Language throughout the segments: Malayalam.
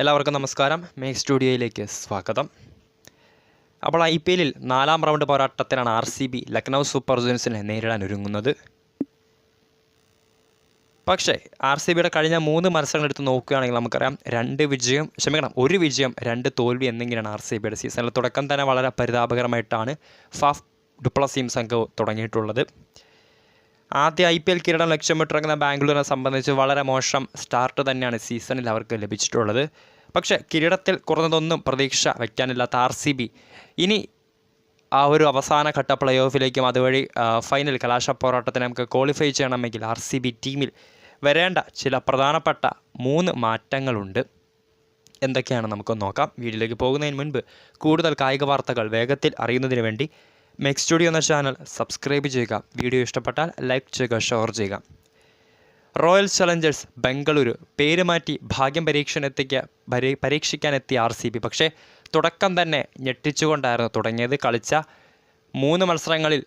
എല്ലാവർക്കും നമസ്കാരം. മേക്ക് സ്റ്റുഡിയോയിലേക്ക് സ്വാഗതം. അപ്പോൾ ഐ പി എല്ലിൽ നാലാം round പോരാട്ടത്തിലാണ് R C B Lucknow super ജൂൻസിനെ നേരിടാൻ ഒരുങ്ങുന്നത്. പക്ഷേ ആർ സി ബിയുടെ കഴിഞ്ഞ മൂന്ന് മത്സരങ്ങൾ എടുത്ത് നോക്കുകയാണെങ്കിൽ നമുക്കറിയാം രണ്ട് വിജയം ക്ഷമിക്കണം ഒരു വിജയം രണ്ട് തോൽവി എന്നിങ്ങനെയാണ് ആർ സി ബിയുടെ സീസണിൽ തുടക്കം തന്നെ വളരെ പരിതാപകരമായിട്ടാണ് ഫാഫ് ഡുപ്ലസീം സംഘവും തുടങ്ങിയിട്ടുള്ളത്. ആദ്യ ഐ പി എൽ കിരീടം ലക്ഷ്യമിട്ടിറങ്ങുന്ന ബാംഗ്ലൂരിനെ സംബന്ധിച്ച് വളരെ മോശം സ്റ്റാർട്ട് തന്നെയാണ് സീസണിൽ അവർക്ക് ലഭിച്ചിട്ടുള്ളത്. പക്ഷേ കിരീടത്തിൽ കുറഞ്ഞതൊന്നും പ്രതീക്ഷ വയ്ക്കാനില്ലാത്ത ആർ സി ബി ഇനി ആ ഒരു അവസാനഘട്ട പ്ലേ ഓഫിലേക്കും അതുവഴി ഫൈനൽ കലാശ പോരാട്ടത്തിന് നമുക്ക് ക്വാളിഫൈ ചെയ്യണമെങ്കിൽ ആർ സി ബി ടീമിൽ വരേണ്ട ചില പ്രധാനപ്പെട്ട മൂന്ന് മാറ്റങ്ങളുണ്ട്. എന്തൊക്കെയാണ് നമുക്ക് നോക്കാം. വീഡിയോയിലേക്ക് പോകുന്നതിന് മുൻപ് കൂടുതൽ കായിക വാർത്തകൾ വേഗത്തിൽ അറിയുന്നതിന് വേണ്ടി മെക്സ് സ്റ്റുഡിയോ എന്ന ചാനൽ സബ്സ്ക്രൈബ് ചെയ്യുക. വീഡിയോ ഇഷ്ടപ്പെട്ടാൽ ലൈക്ക് ചെയ്യുക ഷെയർ ചെയ്യുക. റോയൽ ചലഞ്ചേഴ്സ് ബംഗളൂരു പേര് മാറ്റി ഭാഗ്യം പരീക്ഷണത്തേക്ക് പരീ പരീക്ഷിക്കാനെത്തിയ ആർ സി ബി പക്ഷേ തുടക്കം തന്നെ ഞെട്ടിച്ചുകൊണ്ടായിരുന്നു തുടങ്ങിയത്. കളിച്ച മൂന്ന് മത്സരങ്ങളിൽ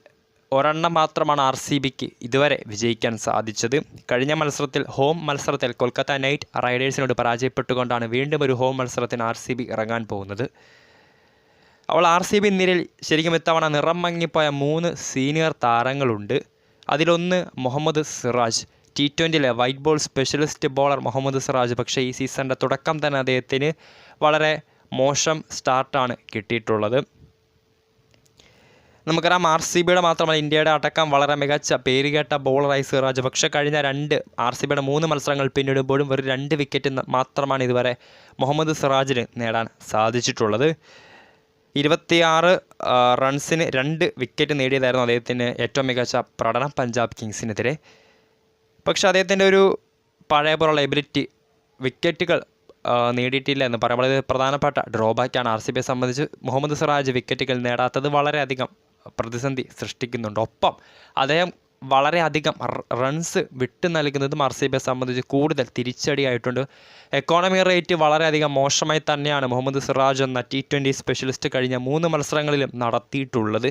ഒരെണ്ണം മാത്രമാണ് ആർ സി ബിക്ക് ഇതുവരെ വിജയിക്കാൻ സാധിച്ചത്. കഴിഞ്ഞ മത്സരത്തിൽ ഹോം മത്സരത്തിൽ കൊൽക്കത്ത നൈറ്റ് റൈഡേഴ്സിനോട് പരാജയപ്പെട്ടുകൊണ്ടാണ് വീണ്ടും ഒരു ഹോം മത്സരത്തിന് ആർ ഇറങ്ങാൻ പോകുന്നത്. അവൾ ആർ സി ബി നിരയിൽ ശരിക്കും ഇത്തവണ നിറം മങ്ങിപ്പോയ മൂന്ന് സീനിയർ താരങ്ങളുണ്ട്. അതിലൊന്ന് Muhammad Siraj T ട്വന്റിയിലെ white ball specialist bowler Mohammed Siraj. പക്ഷേ ഈ സീസണിന്റെ തുടക്കം തന്നെ അദ്ദേഹത്തിന് വളരെ മോശം സ്റ്റാർട്ടാണ് കിട്ടിയിട്ടുള്ളത്. നമുക്കറിയാം ആർ സി ബിയുടെ മാത്രമല്ല ഇന്ത്യയുടെ അടക്കം വളരെ മികച്ച പേരുകേട്ട ബോളറായി സിറാജ്. പക്ഷേ കഴിഞ്ഞ രണ്ട് ആർ സി ബിയുടെ മൂന്ന് മത്സരങ്ങൾ പിന്നിടുമ്പോഴും വെറും രണ്ട് വിക്കറ്റ് മാത്രമാണ് ഇതുവരെ മുഹമ്മദ് സിറാജിന് നേടാൻ സാധിച്ചിട്ടുള്ളത്. ഇരുപത്തിയാറ് റൺസിന് രണ്ട് വിക്കറ്റ് നേടിയതായിരുന്നു അദ്ദേഹത്തിന് ഏറ്റവും മികച്ച പ്രകടനം പഞ്ചാബ് കിങ്സിനെതിരെ. പക്ഷേ അദ്ദേഹത്തിന്റെ ഒരു പഴയ പോലുള്ള എബിലിറ്റി വിക്കറ്റുകൾ നേടിയിട്ടില്ല എന്ന് പറയുമ്പോൾ വളരെ പ്രധാനപ്പെട്ട ഡ്രോബാക്കാണ് ആർ സി ബിയെ സംബന്ധിച്ച്. മുഹമ്മദ് സിറാജ് വിക്കറ്റുകൾ നേടാത്തത് വളരെയധികം പ്രതിസന്ധി സൃഷ്ടിക്കുന്നുണ്ട്. ഒപ്പം അദ്ദേഹം വളരെയധികം റൺസ് വിട്ടു നൽകുന്നത് ആർ സംബന്ധിച്ച് കൂടുതൽ തിരിച്ചടിയായിട്ടുണ്ട്. എക്കോണമി റേറ്റ് വളരെയധികം മോശമായി തന്നെയാണ് മുഹമ്മദ് സിറാജ് എന്ന ടി ട്വന്റി സ്പെഷ്യലിസ്റ്റ് കഴിഞ്ഞ മൂന്ന് മത്സരങ്ങളിലും നടത്തിയിട്ടുള്ളത്.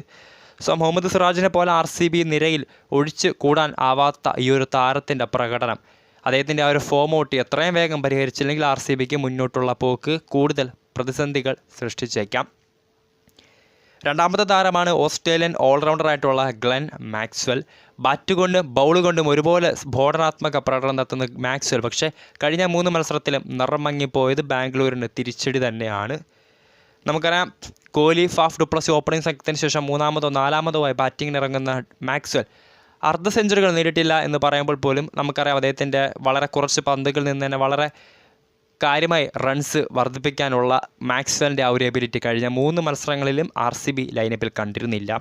സോ മുഹമ്മദ് സിറാജിനെ പോലെ ആർ സി ബി നിരയിൽ ഒഴിച്ച് കൂടാൻ ആവാത്ത ഈ ഒരു താരത്തിന്റെ പ്രകടനം അദ്ദേഹത്തിന്റെ ആ ഒരു ഫോം ഔട്ട് എത്രയും വേഗം പരിഹരിച്ചില്ലെങ്കിൽ ആർ സി ബിക്ക് മുന്നോട്ടുള്ള പോക്ക് കൂടുതൽ പ്രതിസന്ധികൾ സൃഷ്ടിച്ചേക്കാം. രണ്ടാമത്തെ താരമാണ് ഓസ്ട്രേലിയൻ ഓൾറൗണ്ടറായിട്ടുള്ള ഗ്ലെൻ മാക്സ്വെൽ. ബാറ്റ് കൊണ്ടും ബൗൾ കൊണ്ടും ഒരുപോലെ സ്ഫോടനാത്മക പ്രകടനം നടത്തുന്ന മാക്സ്വെൽ. പക്ഷേ കഴിഞ്ഞ മൂന്ന് മത്സരത്തിലും നിറം മങ്ങിപ്പോയത് ബാംഗ്ലൂരിന് തിരിച്ചടി തന്നെയാണ്. നമുക്കറിയാം കോഹ്ലി ഫാഫ് ഡുപ്ലസി ഓപ്പണിംഗ് സംഘത്തിന് ശേഷം മൂന്നാമതോ നാലാമതോ ആയി ബാറ്റിങ്ങിനിറങ്ങുന്ന മാക്സ്വെൽ. അർദ്ധ സെഞ്ചുറികൾ നേരിട്ടില്ല എന്ന് പറയുമ്പോൾ പോലും നമുക്കറിയാം അദ്ദേഹത്തിന്റെ വളരെ കുറച്ച് പന്തുകളിൽ നിന്ന് തന്നെ വളരെ കാര്യമായി റൺസ് വർദ്ധിപ്പിക്കാനുള്ള മാക്സ്വലിന്റെ ആ ഒരു എബിലിറ്റി കഴിഞ്ഞ മൂന്ന് മത്സരങ്ങളിലും ആർ സി ബി ലൈനപ്പിൽ കണ്ടിരുന്നില്ല.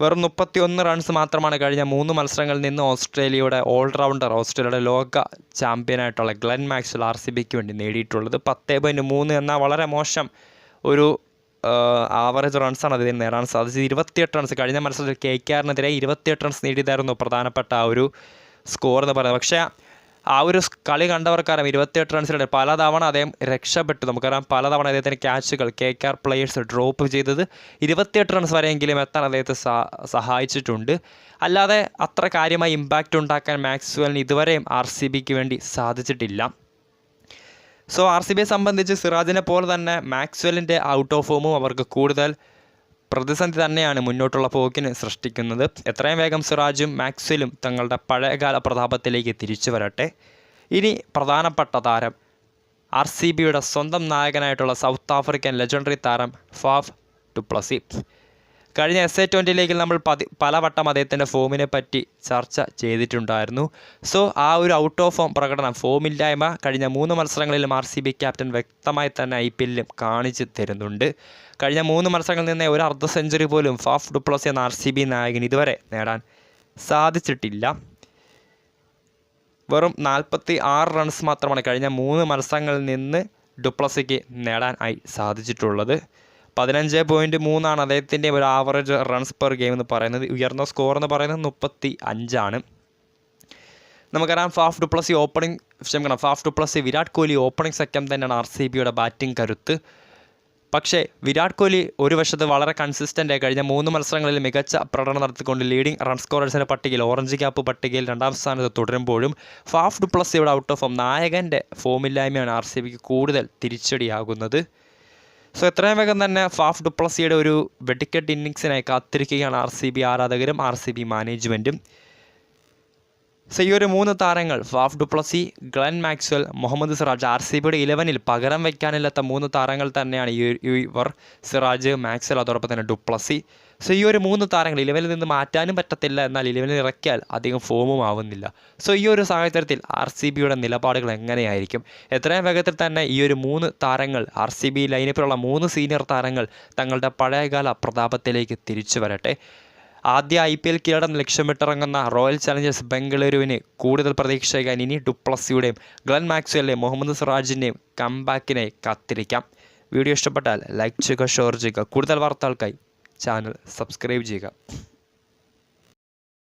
വെറും മുപ്പത്തി ഒന്ന് റൺസ് മാത്രമാണ് കഴിഞ്ഞ മൂന്ന് മത്സരങ്ങളിൽ നിന്ന് ഓസ്ട്രേലിയയുടെ ഓൾറൗണ്ടർ ഓസ്ട്രേലിയയുടെ ലോക ചാമ്പ്യനായിട്ടുള്ള ഗ്ലെൻ മാക്സ്വൽ ആർ സി ബിക്ക് വേണ്ടി നേടിയിട്ടുള്ളത്. പത്ത് പോയിന്റ് മൂന്ന് എന്ന വളരെ മോശം ഒരു ആവറേജ് റൺസാണ് അതിന് നേടാൻ സാധിച്ചത്. ഇരുപത്തിയെട്ട് റൺസ് കഴിഞ്ഞ മത്സരത്തിൽ കെ കെ ആറിനെതിരെ ഇരുപത്തിയെട്ട് റൺസ് നേടിയതായിരുന്നു പ്രധാനപ്പെട്ട ആ ഒരു സ്കോർ എന്ന് പറയുന്നത്. പക്ഷേ ആ ഒരു കളി കണ്ടവർക്കറിയാം. ഇരുപത്തിയെട്ട് പല പലതവണ അദ്ദേഹം രക്ഷപ്പെട്ടു. നമുക്കറിയാം പലതവണ അദ്ദേഹത്തിന്റെ ക്യാച്ചുകൾ K K R players drop ചെയ്തത്. ഇരുപത്തിയെട്ട് റൺസ് വരെയെങ്കിലും എത്താൻ അദ്ദേഹത്തെ സഹായിച്ചിട്ടുണ്ട്. അല്ലാതെ അത്ര കാര്യമായി ഇമ്പാക്റ്റ് ഉണ്ടാക്കാൻ മാക്സ്വലിന് ഇതുവരെയും ആർ സി ബിക്ക് വേണ്ടി സാധിച്ചിട്ടില്ല. സോ ആർ സി ബിയെ സംബന്ധിച്ച് സിറാജിനെ പോലെ തന്നെ മാക്സ്വലിന്റെ ഔട്ട് ഓഫ് ഫോമും അവർക്ക് കൂടുതൽ പ്രതിസന്ധി തന്നെയാണ് മുന്നോട്ടുള്ള പോക്കിന് സൃഷ്ടിക്കുന്നത്. എത്രയും വേഗം സിറാജും മാക്സ്വലും തങ്ങളുടെ പഴയകാല പ്രതാപത്തിലേക്ക് തിരിച്ചു വരട്ടെ. ഇനി പ്രധാനപ്പെട്ട താരം ആർ സി ബിയുടെ സ്വന്തം നായകനായിട്ടുള്ള സൗത്ത് ആഫ്രിക്കൻ ലെജൻഡറി താരം ഫാഫ് ഡുപ്ലസി. കഴിഞ്ഞ എസ് എ ട്വന്റിയിലേക്ക് നമ്മൾ പതി പലവട്ടം അദ്ദേഹത്തിന്റെ ഫോമിനെ പറ്റി ചർച്ച ചെയ്തിട്ടുണ്ടായിരുന്നു. സോ ആ ഒരു ഔട്ട് ഓഫ് ഫോം പ്രകടനം ഫോമില്ലായ്മ കഴിഞ്ഞ മൂന്ന് മത്സരങ്ങളിലും ആർ സി ബി ക്യാപ്റ്റൻ വ്യക്തമായി തന്നെ ഐ പി എല്ലിലും കാണിച്ചു തരുന്നുണ്ട്. കഴിഞ്ഞ മൂന്ന് മത്സരങ്ങളിൽ നിന്ന് ഒരു അർദ്ധ സെഞ്ചുറി പോലും ഫാഫ് ഡുപ്ലോസ് എന്ന ആർ സി ബി നായകൻ ഇതുവരെ നേടാൻ സാധിച്ചിട്ടില്ല. വെറും നാൽപ്പത്തി ആറ് റൺസ് മാത്രമാണ് കഴിഞ്ഞ മൂന്ന് മത്സരങ്ങളിൽ നിന്ന് ഡുപ്ലസിക്ക് നേടാൻ ആയി സാധിച്ചിട്ടുള്ളത്. പതിനഞ്ച് പോയിന്റ് മൂന്നാണ് അദ്ദേഹത്തിന്റെ ഒരു ആവറേജ് റൺസ് പെർ ഗെയിം എന്ന് പറയുന്നത്. ഉയർന്ന സ്കോർ എന്ന് പറയുന്നത് മുപ്പത്തി അഞ്ചാണ് നമുക്കറിയാം ഫാഫ് ഡുപ്ലസി ഓപ്പണിംഗ് ക്ഷമിക്കണം Faf du Plessis Virat Kohli opening second തന്നെയാണ് ആർ സി ബിയുടെ ബാറ്റിംഗ് കരുത്ത്. പക്ഷേ വിരാട് കോഹ്ലി ഒരു വശത്ത് വളരെ കൺസിസ്റ്റന്റായി കഴിഞ്ഞ മൂന്ന് മത്സരങ്ങളിൽ മികച്ച പ്രകടനം നടത്തിക്കൊണ്ട് ലീഡിംഗ് റൺ സ്കോറേഴ്സിന്റെ പട്ടികയിൽ ഓറഞ്ച് ക്യാപ്പ് പട്ടികയിൽ രണ്ടാം സ്ഥാനത്ത് തുടരുമ്പോഴും ഫാഫ് ഡുപ്ലസിയുടെ ഔട്ട് ഓഫ് ഫോം നായകന്റെ ഫോമില്ലായ്മയാണ് ആർ സി ബിക്ക് കൂടുതൽ തിരിച്ചടിയാകുന്നത്. സോ എത്രയും വേഗം തന്നെ ഫാഫ് ഡുപ്ലസിയുടെ ഒരു വെടിക്കെട്ട് ഇന്നിങ്സിനായി കാത്തിരിക്കുകയാണ് ആർ സി ബി ആരാധകരും ആർ സി ബി മാനേജ്മെന്റും സോ ഈ ഒരു മൂന്ന് താരങ്ങൾ Faf du Plessis Glenn Maxwell Mohammed Siraj R C ബിയുടെ ഇലവനിൽ പകരം വയ്ക്കാനില്ലാത്ത മൂന്ന് താരങ്ങൾ തന്നെയാണ് ഈ ഇവർ. സിറാജ് മാക്സ്വൽ അതോടൊപ്പം തന്നെ ഡുപ്ലസി. സോ ഈ ഒരു മൂന്ന് താരങ്ങൾ ഇലവനിൽ നിന്ന് മാറ്റാനും പറ്റത്തില്ല എന്നാൽ ഇലവനിൽ ഇറക്കിയാൽ അധികം ഫോമും ആവുന്നില്ല. സോ ഈ ഒരു സാഹചര്യത്തിൽ ആർ സി ബിയുടെ നിലപാടുകൾ എങ്ങനെയായിരിക്കും? എത്രയും വേഗത്തിൽ തന്നെ ഈ ഒരു മൂന്ന് താരങ്ങൾ ആർ സി ബി ലൈനപ്പിലുള്ള മൂന്ന് സീനിയർ താരങ്ങൾ തങ്ങളുടെ പഴയകാല പ്രതാപത്തിലേക്ക് തിരിച്ചു വരട്ടെ. ആദ്യ ഐ പി എൽ കിരീടം ലക്ഷ്യമിട്ടിറങ്ങുന്ന റോയൽ ചലഞ്ചേഴ്സ് ബംഗളൂരുവിന് കൂടുതൽ പ്രതീക്ഷയ്ക്കാൻ ഇനി ഡുപ്ലസിയുടെയും ഗ്ലൻ മാക്സ്വലിന്റെയും മുഹമ്മദ് സിറാജിന്റെയും കംബാക്കിനെ കാത്തിരിക്കാം. വീഡിയോ ഇഷ്ടപ്പെട്ടാൽ ലൈക്ക് ചെയ്യുക ഷെയർ ചെയ്യുക. കൂടുതൽ വാർത്തകൾക്കായി ചാനൽ സബ്സ്ക്രൈബ് ചെയ്യുക